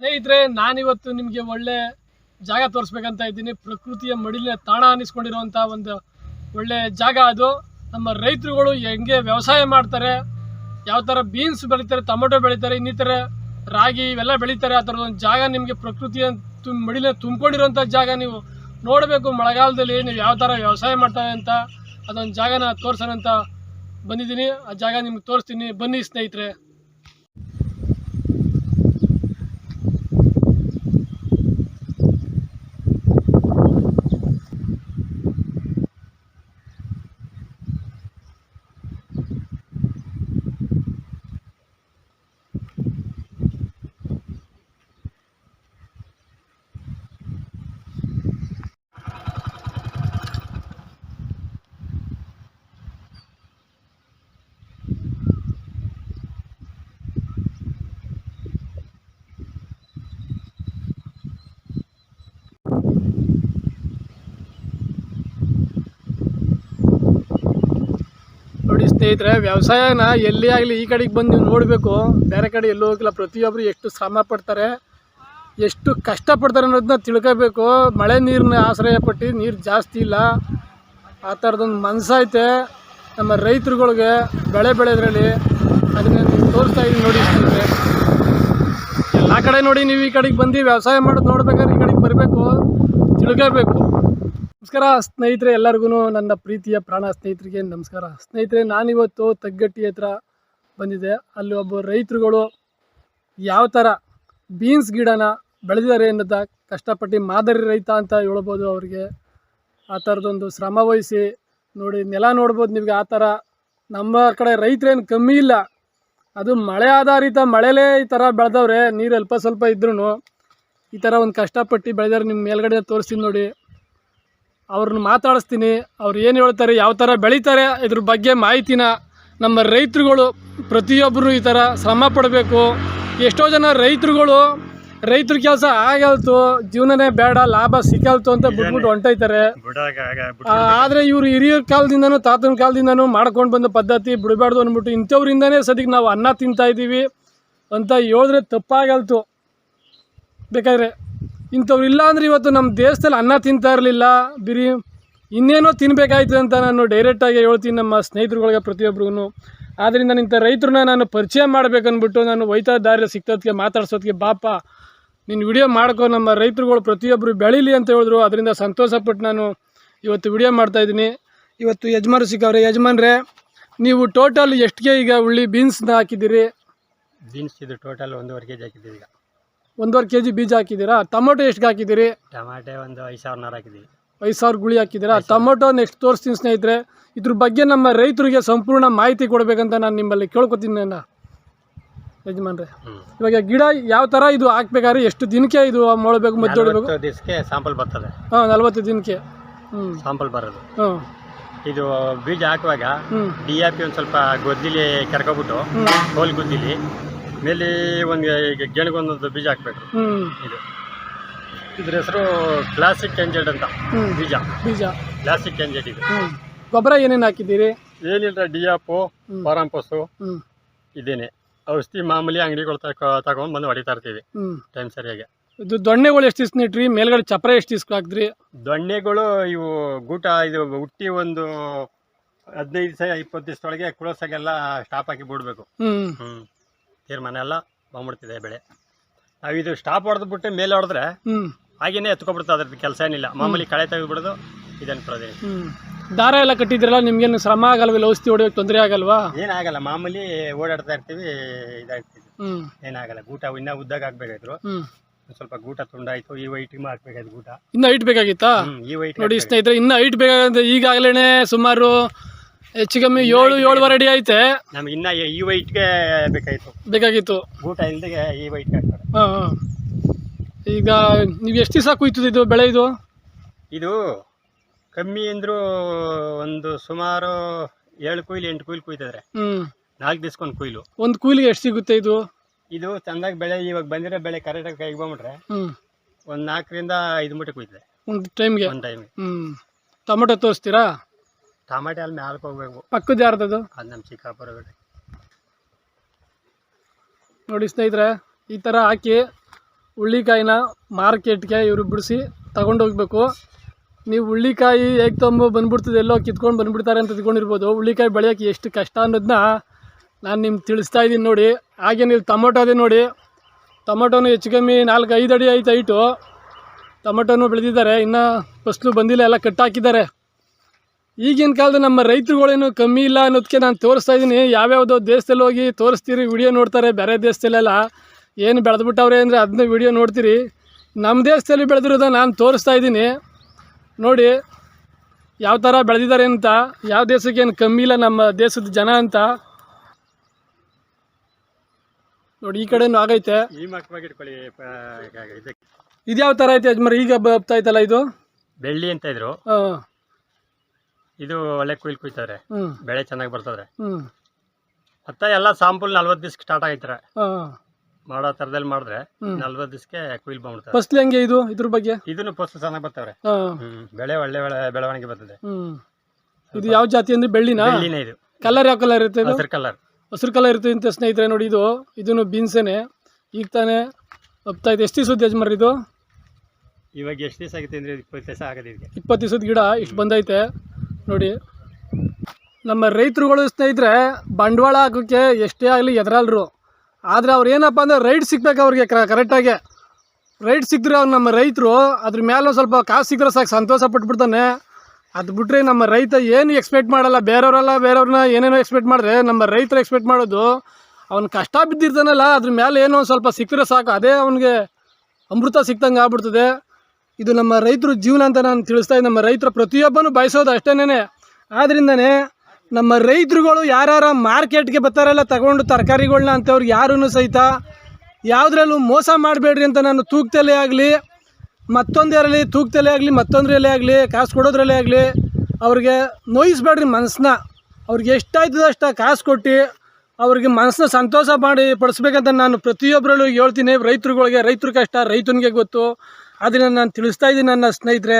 ಸ್ನೇಹಿತರೆ, ನಾನಿವತ್ತು ನಿಮಗೆ ಒಳ್ಳೆ ಜಾಗ ತೋರಿಸ್ಬೇಕಂತ ಇದ್ದೀನಿ. ಪ್ರಕೃತಿಯ ಮಡಿಲಿನ ತಾಣ ಅನ್ನಿಸ್ಕೊಂಡಿರುವಂಥ ಒಂದು ಒಳ್ಳೆ ಜಾಗ ಅದು. ನಮ್ಮ ರೈತರುಗಳು ಹೆಂಗೆ ವ್ಯವಸಾಯ ಮಾಡ್ತಾರೆ, ಯಾವ ಥರ ಬೀನ್ಸ್ ಬೆಳೀತಾರೆ, ಟೊಮೊಟೊ ಬೆಳೀತಾರೆ, ಇನ್ನಿತರ ರಾಗಿ ಇವೆಲ್ಲ ಬೆಳೀತಾರೆ, ಆ ಥರದ ಒಂದು ಜಾಗ ನಿಮಗೆ ಪ್ರಕೃತಿಯ ತುಂಬ ಮಡಿಲಿನ ತುಂಬಿಕೊಂಡಿರೋಂಥ ಜಾಗ ನೀವು ನೋಡಬೇಕು. ಮಳೆಗಾಲದಲ್ಲಿ ನೀವು ಯಾವ ಥರ ವ್ಯವಸಾಯ ಮಾಡ್ತಾರೆ ಅಂತ ಅದೊಂದು ಜಾಗನ ತೋರಿಸೋಣ ಅಂತ ಬಂದಿದ್ದೀನಿ. ಆ ಜಾಗ ನಿಮ್ಗೆ ತೋರಿಸ್ತೀನಿ. ಬನ್ನಿ ಸ್ನೇಹಿತರೆ ನೋಡಿ ಸ್ನೇಹಿತರೆ, ವ್ಯವಸಾಯನ ಎಲ್ಲಿ ಆಗಲಿ ಈ ಕಡೆಗೆ ಬಂದು ನೀವು ನೋಡಬೇಕು. ಬೇರೆ ಕಡೆ ಎಲ್ಲೂ ಹೋಗಿಲ್ಲ. ಪ್ರತಿಯೊಬ್ಬರು ಎಷ್ಟು ಶ್ರಮ ಪಡ್ತಾರೆ, ಎಷ್ಟು ಕಷ್ಟಪಡ್ತಾರೆ ಅನ್ನೋದನ್ನ ತಿಳ್ಕೋಬೇಕು. ಮಳೆ ನೀರನ್ನ ಆಶ್ರಯ ಪಟ್ಟು, ನೀರು ಜಾಸ್ತಿ ಇಲ್ಲ. ಆ ಥರದೊಂದು ಮನಸ್ಸೈತೆ ನಮ್ಮ ರೈತರುಗಳಿಗೆ ಬೆಳೆ ಬೆಳೆದ್ರಲ್ಲಿ. ಅದನ್ನ ನೀವು ತೋರಿಸ್ತಾ ಇದ್ದೀನಿ ನೋಡಿ ಸ್ನೇಹಿತರೆ ಎಲ್ಲ ಕಡೆ ನೋಡಿ ನೀವು ಈ ಕಡೆಗೆ ಬಂದು ವ್ಯವಸಾಯ ಮಾಡೋದು ನೋಡ್ಬೇಕಾದ್ರೆ ಈ ಕಡೆಗೆ ಬರಬೇಕು. ತಿಳ್ಕೋಬೇಕು. ನಮಸ್ಕಾರ, ಸ್ನೇಹಿತರೆ ಎಲ್ಲರಿಗೂ ನನ್ನ ಪ್ರೀತಿಯ ಪ್ರಾಣ ಸ್ನೇಹಿತರಿಗೆ ನಮಸ್ಕಾರ. ಸ್ನೇಹಿತರೆ, ನಾನಿವತ್ತು ತಗ್ಗಟ್ಟಿ ಹತ್ರ ಬಂದಿದೆ ಅಲ್ಲಿ ಒಬ್ಬ ರೈತರುಗಳು ಯಾವ ಥರ ಬೀನ್ಸ್ ಗಿಡನ ಬೆಳೆದಿದ್ದಾರೆ ಅನ್ನೋದ ಕಷ್ಟಪಟ್ಟು ಮಾದರಿ ರೈತ ಅಂತ ಹೇಳ್ಬೋದು ಅವರಿಗೆ. ಆ ಥರದೊಂದು ಶ್ರಮ ವಹಿಸಿ ನೋಡಿ, ನೆಲ ನೋಡ್ಬೋದು ನಿಮಗೆ ಆ ಥರ ನಮ್ಮ ಕಡೆ ರೈತರೇನು ಕಮ್ಮಿ ಇಲ್ಲ. ಅದು ಮಳೆ ಆಧಾರಿತ ಮಳೆಲೇ ಈ ಥರ ಬೆಳೆದವ್ರೆ. ನೀರು ಅಲ್ಪ ಸ್ವಲ್ಪ ಇದ್ರೂ ಈ ಥರ ಒಂದು ಕಷ್ಟಪಟ್ಟು ಬೆಳೆದಾರೆ ನಿಮ್ಮ ಮೇಲ್ಗಡೆ ತೋರಿಸ್ತೀನಿ ನೋಡಿ. ಅವ್ರನ್ನ ಮಾತಾಡಿಸ್ತೀನಿ ಅವ್ರು ಏನು ಹೇಳ್ತಾರೆ ಯಾವ ಥರ ಬೆಳೀತಾರೆ ಇದ್ರ ಬಗ್ಗೆ ಮಾಹಿತಿನ ನಮ್ಮ ರೈತರುಗಳು ಪ್ರತಿಯೊಬ್ಬರು ಈ ಥರ ಶ್ರಮ ಪಡಬೇಕು. ಎಷ್ಟೋ ಜನ ರೈತರುಗಳು ರೈತರ ಕೆಲಸ ಆಗಲ್ತು ಜೀವನನೇ ಬೇಡ ಲಾಭ ಸಿಕ್ಕಲ್ತು ಅಂತ ಬಿಟ್ಬಿಟ್ಟು ಹೊಂಟೈತಾರೆ. ಆದರೆ ಇವರು ಹಿರಿಯರ ಕಾಲದಿಂದನೂ ತಾತನ ಕಾಲದಿಂದನೂ ಮಾಡ್ಕೊಂಡು ಬಂದ ಪದ್ಧತಿ ಬಿಡಬಾರ್ದು ಅಂದ್ಬಿಟ್ಟು ಇಂಥವ್ರಿಂದನೇ ಸದ್ಯಕ್ಕೆ ನಾವು ಅನ್ನ ತಿಂತಾ ಇದ್ದೀವಿ ಅಂತ ಹೇಳಿದ್ರೆ ತಪ್ಪಾಗಲ್ತು ಬೇಕಾದ್ರೆ ಇಂಥವ್ರು ಇಲ್ಲ ಅಂದರೆ ಇವತ್ತು ನಮ್ಮ ದೇಶದಲ್ಲಿ ಅನ್ನ ತಿಂತಾ ಇರಲಿಲ್ಲ. ಬಿರಿ ಇನ್ನೇನೋ ತಿನ್ಬೇಕಾಯ್ತು ಅಂತ ನಾನು ಡೈರೆಕ್ಟಾಗಿ ಹೇಳ್ತೀನಿ ನಮ್ಮ ಸ್ನೇಹಿತರುಗಳಿಗೆ ಪ್ರತಿಯೊಬ್ಬರಿಗೂ ಆದ್ದರಿಂದ ಇಂಥ ರೈತರನ್ನ ನಾನು ಪರಿಚಯ ಮಾಡ್ಬೇಕನ್ಬಿಟ್ಟು ನಾನು ಒಯ್ತಾ ದಾರಿ ಸಿಕ್ತೋದಕ್ಕೆ ಮಾತಾಡ್ಸೋದಕ್ಕೆ ಬಾಪ ನೀನು ವಿಡಿಯೋ ಮಾಡ್ಕೋ, ನಮ್ಮ ರೈತರುಗಳು ಪ್ರತಿಯೊಬ್ಬರು ಬೆಳೀಲಿ ಅಂತ ಹೇಳಿದ್ರು. ಅದರಿಂದ ಸಂತೋಷಪಟ್ಟು ನಾನು ಇವತ್ತು ವಿಡಿಯೋ ಮಾಡ್ತಾಯಿದ್ದೀನಿ ಇವತ್ತು ಯಜಮಾನರು ಸಿಕ್ಕವ್ರೆ, ಯಜಮಾನ್ರೆ, ನೀವು ಟೋಟಲ್ ಎಷ್ಟಿಗೆ ಈಗ ಉಳ್ಳಿ ಬೀನ್ಸ್ನ ಹಾಕಿದ್ದೀರಿ? ಬೀನ್ಸ್ ಇದು ಟೋಟಲ್ ಒಂದೂವರೆ ಕೆ ಜಿ ಹಾಕಿದ್ದೀವಿ ಈಗ. ಒಂದೂವರೆ ಕೆ ಜಿ ಬೀಜ ಹಾಕಿದ್ದೀರಾ? ಟೊಮೊಟೊ ಎಷ್ಟು ಹಾಕಿದ್ದೀರಿ? ಟಮಾಟೆ ಒಂದು ಐದು ಸಾವಿರ ನಾರು ಹಾಕಿದ್ದೀವಿ. ಐದು ಸಾವಿರ ಗುಳಿ ಹಾಕಿದ್ದೀರಾ? ಟೊಮೊಟೊ ನೆಕ್ಸ್ಟ್ ತೋರಿಸ್ತೀನಿ ಸ್ನೇಹಿತರೆ ಇದ್ರ ಬಗ್ಗೆ ನಮ್ಮ ರೈತರಿಗೆ ಸಂಪೂರ್ಣ ಮಾಹಿತಿ ಕೊಡಬೇಕಂತ ನಾನು ನಿಮ್ಮಲ್ಲಿ ಕೇಳ್ಕೊತೀನಿ ನಾನು ಯಜಮಾನ್ರೆ ಇವಾಗ ಗಿಡ ಯಾವ ಥರ ಇದು ಹಾಕ್ಬೇಕಾದ್ರೆ ಎಷ್ಟು ದಿನಕ್ಕೆ ಇದು ಮಾಡಬೇಕು ಮದ್ದು ಹೊಡಬೇಕು? ದಿವಸಕ್ಕೆ ಸಾಂಪಲ್ ಬರ್ತದೆ. ಹಾಂ ನಲ್ವತ್ತು ದಿನಕ್ಕೆ. ಹ್ಞೂ ಸಾಂಪಲ್ ಬರೋದು. ಹ್ಞೂ ಇದು ಬೀಜ ಹಾಕುವಾಗ ಹ್ಞೂ ಡಿ ಆರ್ ಪಿ ಒಂದು ಸ್ವಲ್ಪ ಗೊದ್ದಿಲಿ ಕರ್ಕೊಬಿಟ್ಟು ಹೋಲ್ ಗುದ್ದಿಲಿ ಮೇಲೆ ಒಂದು ಈಗ ಗೆಣಗೊಂದೊಂದು ಬೀಜ ಹಾಕಬೇಕು ಇದು. ಇದ್ರ ಹೆಸರು ಕ್ಲಾಸಿಕ್ ಎಂಜೆಡ್ ಅಂತ. ಬೀಜ. ಬೀಜ. ಕ್ಲಾಸಿಕ್ ಎಂಜೆಡ್ ಇದು. ಗೊಬ್ಬರ ಏನೇನು ಹಾಕಿದ್ದೀರಿ? ಏನಿಲ್ಲ ಡಿ ಆಪು ಹ್ಮ್. ಪಾರಂಪಸ್ಸು ಇದೇನೆ. ಔಷಧಿ ಮಾಮೂಲಿ ಅಂಗಡಿಗಳು ತಗೊ ತಗೊಂಡು ಬಂದು ಹೊಡಿತಾ ಇರ್ತೀವಿ. ಟೈಮ್ ಸರಿಯಾಗಿ. ಇದು ದೊಣ್ಣೆಗಳು ಎಷ್ಟು ದಿವ್ಸ ನೀಟ್ರಿ ಮೇಲ್ಗಡೆ ಚಪ್ಪರ ಎಷ್ಟು ದಿವ್ಸ ಹಾಕಿದ್ರಿ? ದೊಣ್ಣೆಗಳು ಇವು ಗೂಟ ಇದು ಹುಟ್ಟಿ ಒಂದು ಹದಿನೈದು ದಿವಸ ಇಪ್ಪತ್ತು ದಿವಸದೊಳಗೆ ಕುಳಸಾಗೆಲ್ಲ ಸ್ಟಾಪ್ ಹಾಕಿ ಬಿಡಬೇಕು. ತೀರ್ಮಾನ ಎಲ್ಲ ಬಂದ್ಬಿಡ್ತಿದೆ ಬೆಳೆ. ನಾವು ಇದು ಸ್ಟಾಪ್ ಹೊಡೆದ್ಬಿಟ್ಟು ಮೇಲೆ ಹೊಡೆದ್ರೆ ಹ್ಞೂ ಹಾಗೇನೆ ಎತ್ಕೊಬಿಡ್ತಾ ಅದ್ರದ್ದು ಕೆಲಸ ಏನಿಲ್ಲ. ಮಾಮೂಲಿ ಕಳೆ ತೆಗೆದ್ಬಿಡೋದು ಇದನ್ನು ಹ್ಮ್. ದಾರ ಎಲ್ಲ ಕಟ್ಟಿದ್ರಲ್ಲ ನಿಮ್ಗೇನು ಶ್ರಮ ಆಗಲ್ವಿಲ್ಲ? ಔಷಧಿ ಹೊಡಿಯೋಕೆ ತೊಂದರೆ ಆಗಲ್ವಾ? ಏನಾಗಲ್ಲ ಮಾಮೂಲಿ ಓಡಾಡ್ತಾ ಇರ್ತೀವಿ ಇದಾಗ್ತಿದ್ವಿ ಏನಾಗಲ್ಲ ಗೂಟ ಇನ್ನ ಉದ್ದಾಗ ಹಾಕ್ಬೇಕಾದ್ರು ಒಂದ್ ಸ್ವಲ್ಪ ಗೂಟ ತುಂಡಾಯ್ತು ಈ ವೈಟ್ ಹಾಕ್ಬೇಕಾಯ್ತು ಗೂಟ. ಇನ್ನ ಹೈಟ್ ಬೇಕಾಗಿತ್ತಾ? ಹ್ಮ್, ಈ ವೈಟ್ ನೋಡಿ ಸ್ನೇಹಿತರೆ ಇನ್ನ ಹೈಟ್ ಬೇಕಾಗಂತ ಈಗಾಗಲೇ ಸುಮಾರು ಹೆಚ್ಚು ಕಮ್ಮಿ ಏಳು ಏಳುವರೆ ಅಡಿ ಐತೆ. ನಮ್ಗೆ ಇನ್ನ ಈ ವೈಟ್ಗೆ ಬೇಕಾಯ್ತು. ಬೇಕಾಗಿತ್ತು. ಊಟ ಇಲ್ದೆ ಈ ವೈಟ್ ಹಾಕ್ತಾರೆ ಹಾಂ ಹಾಂ. ಈಗ ನೀವು ಎಷ್ಟು ದಿವಸ ಕುಯ್ತದ ಇದು ಬೆಳೆ ಇದು? ಇದು ಕಮ್ಮಿ ಅಂದ್ರು ಒಂದು ಸುಮಾರು ಏಳು ಕುಯ್ಲು ಎಂಟು ಕುಯ್ಲು ಕುಯ್ತಿದ್ರೆ. ಹ್ಮ್. ನಾಲ್ಕು ದಿವ್ಸಕ್ಕೊಂದು ಕುಯ್ಲು. ಒಂದು ಕೂಲಿಗೆ ಎಷ್ಟು ಸಿಗುತ್ತೆ ಇದು? ಇದು ಚಂದಾಗಿ ಬೆಳೆ ಇವಾಗ ಬಂದಿರೋ ಬೆಳೆ ಕರೆಕ್ಟಾಗಿ ಕೈಗೆ ಬಂದ್ಬಿಟ್ರೆ ಹ್ಮ್. ಒಂದು ನಾಲ್ಕರಿಂದ ಐದು ಮೂಟೆ ಕುಯ್ತದೆ. ಒಂದು ಟೈಮ್ಗೆ? ಒಂದು ಟೈಮ್ ಹ್ಮ್. ಟೊಮೊಟೊ ತೋರಿಸ್ತೀರಾ? ಟಮಾಟೆ ಅಲ್ಲಿ ಮ್ಯಾಲಕ್ಕೆ ಹೋಗ್ಬೇಕು. ಪಕ್ಕದ ಯಾರ್ದದು ಅದು? ನಮ್ಮ ಚಿಕ್ಕಾಪುರ ಬಿಡಿ ನೋಡಿ ಸ್ನೇಹಿತರೆ ಈ ಥರ ಹಾಕಿ ಹುಳ್ಳಿಕಾಯಿನ ಮಾರ್ಕೆಟ್ಗೆ ಇವರು ಬಿಡಿಸಿ ತಗೊಂಡೋಗ್ಬೇಕು ನೀವು ಹುಳ್ಳಿಕಾಯಿ ಹೇಗೆ ತೊಂಬ ಬಂದ್ಬಿಡ್ತದೆ ಎಲ್ಲೋ ಕಿತ್ಕೊಂಡು ಬಂದ್ಬಿಡ್ತಾರೆ ಅಂತ ತಿಳ್ಕೊಂಡಿರ್ಬೋದು. ಹುಳ್ಳಿಕಾಯಿ ಬೆಳೆಯೋಕ್ಕೆ ಎಷ್ಟು ಕಷ್ಟ ಅನ್ನೋದನ್ನ ನಾನು ನಿಮ್ಗೆ ತಿಳಿಸ್ತಾ ಇದ್ದೀನಿ ನೋಡಿ. ಹಾಗೆ ನೀವು ಟೊಮೊಟೊ ಅದೇ ನೋಡಿ. ಟೊಮೊಟೊನು ಹೆಚ್ಚು ಕಮ್ಮಿ ನಾಲ್ಕು ಐದು ಅಡಿ ಐತೆ ಐಟು ಟೊಮೊಟೊನು ಬೆಳೆದಿದ್ದಾರೆ. ಇನ್ನೂ ಫಸ್ಲು ಬಂದಿಲ್ಲ ಎಲ್ಲ ಕಟ್ಟಾಕಿದ್ದಾರೆ ಈಗಿನ ಕಾಲದ ನಮ್ಮ ರೈತರುಗಳೇನು ಕಮ್ಮಿ ಇಲ್ಲ ಅನ್ನೋದಕ್ಕೆ ನಾನು ತೋರಿಸ್ತಾ ಇದ್ದೀನಿ. ಯಾವ್ಯಾವುದೋ ದೇಶದಲ್ಲಿ ಹೋಗಿ ತೋರಿಸ್ತೀರಿ ವಿಡಿಯೋ ನೋಡ್ತಾರೆ ಬೇರೆ ದೇಶದಲ್ಲೆಲ್ಲ. ಏನು ಬೆಳೆದ್ಬಿಟ್ಟವ್ರೆ ಅಂದರೆ ಅದನ್ನ ವಿಡಿಯೋ ನೋಡ್ತೀರಿ. ನಮ್ಮ ದೇಶದಲ್ಲಿ ಬೆಳೆದಿರೋದ ನಾನು ತೋರಿಸ್ತಾ ಇದ್ದೀನಿ. ನೋಡಿ ಯಾವ ಥರ ಬೆಳೆದಿದ್ದಾರೆ ಅಂತ ಯಾವ ದೇಶಕ್ಕೆ ಏನು ಕಮ್ಮಿ ಇಲ್ಲ ನಮ್ಮ ದೇಶದ ಜನ ಅಂತ. ನೋಡಿ ಈ ಕಡೆನೂ ಆಗೈತೆ. ಇದು ಯಾವ ಥರ ಐತೆ ಯಜಮಾನ್ ಈಗ ಬರ್ತಾ ಐತಲ್ಲ ಇದು? ಬೆಳ್ಳಿ ಅಂತ ಇದ್ರು. ಹಾಂ. ಇದು ಒಳ್ಳೆ ಕುಯ್ಲ್ ಕುಯ್ತಾರೆ ಬೆಳೆ ಚೆನ್ನಾಗಿ ಬರ್ತದ್ರೆ ಹ್ಞೂ ಮತ್ತೆ ಎಲ್ಲ ಸಾಂಪಲ್ ನಲ್ವತ್ತು ದಿವ್ಸಕ್ಕೆ ಸ್ಟಾರ್ಟ್ ಆಗೈತಾರೆ. ಮಾಡೋ ತರದಲ್ಲಿ ಮಾಡಿದ್ರೆ ಹ್ಮ್. ನಲ್ವತ್ತು ದಿವ್ಸಕ್ಕೆ ಕುಯ್ಲ್ ಬಂದ್ಬಿಡ್ತಾರೆ ಫಸ್ಟ್ಲಿ ಹಂಗೆ ಇದು ಇದ್ರ ಬಗ್ಗೆ? ಇದನ್ನು ಫಸ್ಟ್ ಚೆನ್ನಾಗಿ ಬರ್ತವ್ರೆ. ಹ್ಮ್. ಬೆಳೆ ಒಳ್ಳೆ ಬೆಳೆ ಬೆಳವಣಿಗೆ ಬರ್ತದೆ. ಇದು ಯಾವ ಜಾತಿ ಅಂದ್ರೆ ಬೆಳ್ಳಿನಾ? ಬೆಳ್ಳಿನೇ ಇದು. ಕಲರ್ ಯಾವ ಕಲರ್ ಇರುತ್ತೆ ಇದು? ಹಸಿರು ಕಲರ್ ಹಸಿರು ಕಲರ್ ಇರುತ್ತೆ ಅಂತ ಸ್ನೇಹಿತರೆ ನೋಡಿ ಇದು. ಇದನ್ನು ಬೀನ್ಸೇನೆ ಈಗ ತಾನೇ ಹಬ್ತಾ ಇದೆ. ಎಷ್ಟು ದಿವಸದ ಯಜಮಾನ್ ಇದು? ಇವಾಗ ಎಷ್ಟು ದಿವಸ ಆಗುತ್ತೆ ಅಂದ್ರೆ ಇಪ್ಪತ್ತು ದಿವಸ ಆಗದೆ ಇದಕ್ಕೆ. ಇಪ್ಪತ್ತು ದಿವಸದ ಗಿಡ ಇಷ್ಟು ಬಂದೈತೆ. ನೋಡಿ. ನಮ್ಮ ರೈತರುಗಳು ಸ್ನೇಹಿತರೆ, ಬಂಡವಾಳ ಹಾಕೋಕ್ಕೆ ಎಷ್ಟೇ ಆಗಲಿ ಎದ್ರಲ್ರು. ಆದರೆ ಅವ್ರು ಏನಪ್ಪ ಅಂದರೆ ರೈಟ್ ಸಿಗ್ಬೇಕು ಅವ್ರಿಗೆ ಕರೆಕ್ಟಾಗಿ ರೈಟ್ ಸಿಕ್ಕಿದ್ರೆ ಅವ್ರು ನಮ್ಮ ರೈತರು, ಅದ್ರ ಮೇಲೆ ಸ್ವಲ್ಪ ಕಾಸು ಸಿಕ್ಕರೆ ಸಾಕು, ಸಂತೋಷ ಪಟ್ಬಿಡ್ತಾನೆ. ಅದು ಬಿಟ್ಟರೆ ನಮ್ಮ ರೈತ ಏನು ಎಕ್ಸ್ಪೆಕ್ಟ್ ಮಾಡಲ್ಲ. ಬೇರೆಯವರೆಲ್ಲ, ಬೇರೆಯವ್ರನ್ನ ಏನೇನೋ ಎಕ್ಸ್ಪೆಕ್ಟ್ ಮಾಡಿದ್ರೆ ನಮ್ಮ ರೈತರು ಎಕ್ಸ್ಪೆಕ್ಟ್ ಮಾಡೋದು, ಅವ್ನು ಕಷ್ಟ ಬಿದ್ದಿರ್ತಾನಲ್ಲ, ಅದ್ರ ಮೇಲೆ ಏನೋ ಸ್ವಲ್ಪ ಸಿಕ್ಕರೆ ಸಾಕು. ಅದೇ ಅವನಿಗೆ ಅಮೃತ ಸಿಕ್ತಂಗೆ ಆಗ್ಬಿಡ್ತದೆ. ಇದು ನಮ್ಮ ರೈತರ ಜೀವನ ಅಂತ ನಾನು ತಿಳಿಸ್ತಾ ನಮ್ಮ ರೈತರ ಪ್ರತಿಯೊಬ್ಬನೂ ಬಯಸೋದು ಅಷ್ಟೇನೆ ಆದ್ರಿಂದನೇ ನಮ್ಮ ರೈತರುಗಳು ಯಾರ್ಯಾರ ಮಾರ್ಕೆಟ್ಗೆ ಬರ್ತಾರಲ್ಲ, ತಗೊಂಡು ತರಕಾರಿಗಳನ್ನ ಅಂಥವ್ರಿಗೆ ಯಾರೂ ಸಹಿತ ಯಾವುದ್ರಲ್ಲೂ ಮೋಸ ಮಾಡಬೇಡ್ರಿ ಅಂತ ನಾನು ತೂಕ್ತಲೇ ಆಗಲಿ ಮತ್ತೊಂದರಲ್ಲಿ ತೂಕದಲ್ಲೇ ಆಗಲಿ, ಮತ್ತೊಂದರಲ್ಲೇ ಆಗಲಿ, ಕಾಸು ಕೊಡೋದ್ರಲ್ಲೇ ಆಗಲಿ, ಅವ್ರಿಗೆ ನೋಯಿಸ್ಬೇಡ್ರಿ ಮನಸ್ಸನ್ನ. ಅವ್ರಿಗೆ ಎಷ್ಟಾಯ್ತದ ಅಷ್ಟು ಕಾಸು ಕೊಟ್ಟು ಅವ್ರಿಗೆ ಮನಸ್ಸನ್ನ ಸಂತೋಷ ಮಾಡಿ ಪಡಿಸ್ಬೇಕಂತ ನಾನು ಪ್ರತಿಯೊಬ್ಬರಲ್ಲೂ ಹೇಳ್ತೀನಿ. ರೈತರುಗಳಿಗೆ, ರೈತರು ಕಷ್ಟ, ರೈತನಿಗೆ ಗೊತ್ತು. ಅದನ್ನು ನಾನು ತಿಳಿಸ್ತಾ ಇದ್ದೀನಿ ನನ್ನ ಸ್ನೇಹಿತರೆ.